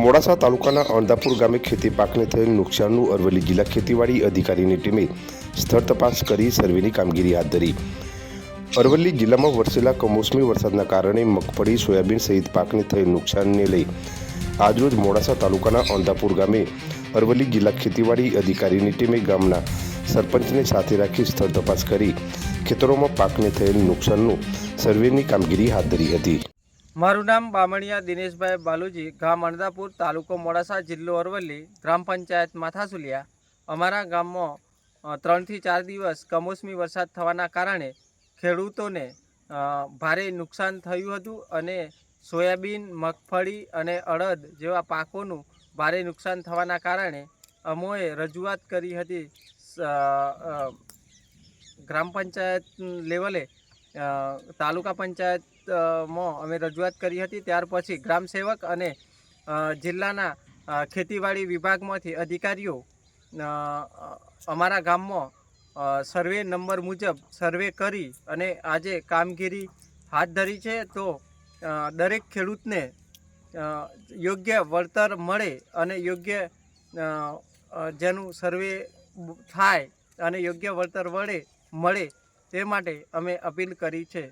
મોડાસા તાલુકાના અણદાપુર ગામે ખેતી પાકને થયેલ નુકસાનનું અરવલ્લી જિલ્લા ખેતીવાડી અધિકારીની ટીમે સ્થળ તપાસ કરી સર્વેની કામગીરી હાથ ધરી. અરવલ્લી જિલ્લામાં વરસેલા કમોસમી વરસાદના કારણે મગફળી, સોયાબીન સહિત પાકને થયેલ નુકસાનને લઈ આજરોજ મોડાસા તાલુકાના અંધાપુર ગામે અરવલ્લી જિલ્લા ખેતીવાડી અધિકારીની ટીમે ગામના સરપંચને સાથે રાખી સ્થળ તપાસ કરી ખેતરોમાં પાકને થયેલ નુકસાનનું સર્વેની કામગીરી હાથ ધરી હતી. મારું નામ બામણિયા દિનેશભાઈ બાલુજી, ગામ અણદાપુર તાલુકો મોડાસા, જિલ્લો અરવલ્લી, ગ્રામ પંચાયત માથાસુલિયા. અમારા ગામમાં ત્રણથી ચાર દિવસ કમોસમી વરસાદ થવાના કારણે ખેડૂતોને ભારે નુકસાન થયું હતું અને સોયાબીન, મગફળી અને અડદ જેવા પાકોનું ભારે નુકસાન થવાના કારણે અમોએ રજૂઆત કરી હતી ગ્રામ પંચાયત લેવલે તાલુકા પંચાયત માં અમે રજૂઆત કરી હતી. ત્યાર પછી ગ્રામ સેવક અને જિલ્લાના ખેતીવાડી વિભાગમાંથી અધિકારીઓ અમારા ગામમાં સર્વે નંબર મુજબ સર્વે કરી અને આજે કામગીરી હાથ ધરી છે તો દરેક ખેડૂતને યોગ્ય વળતર મળે અને યોગ્ય જેનું સર્વે થાય અને યોગ્ય વળતર વળે, મળે તે માટે અમે અપીલ કરી છે.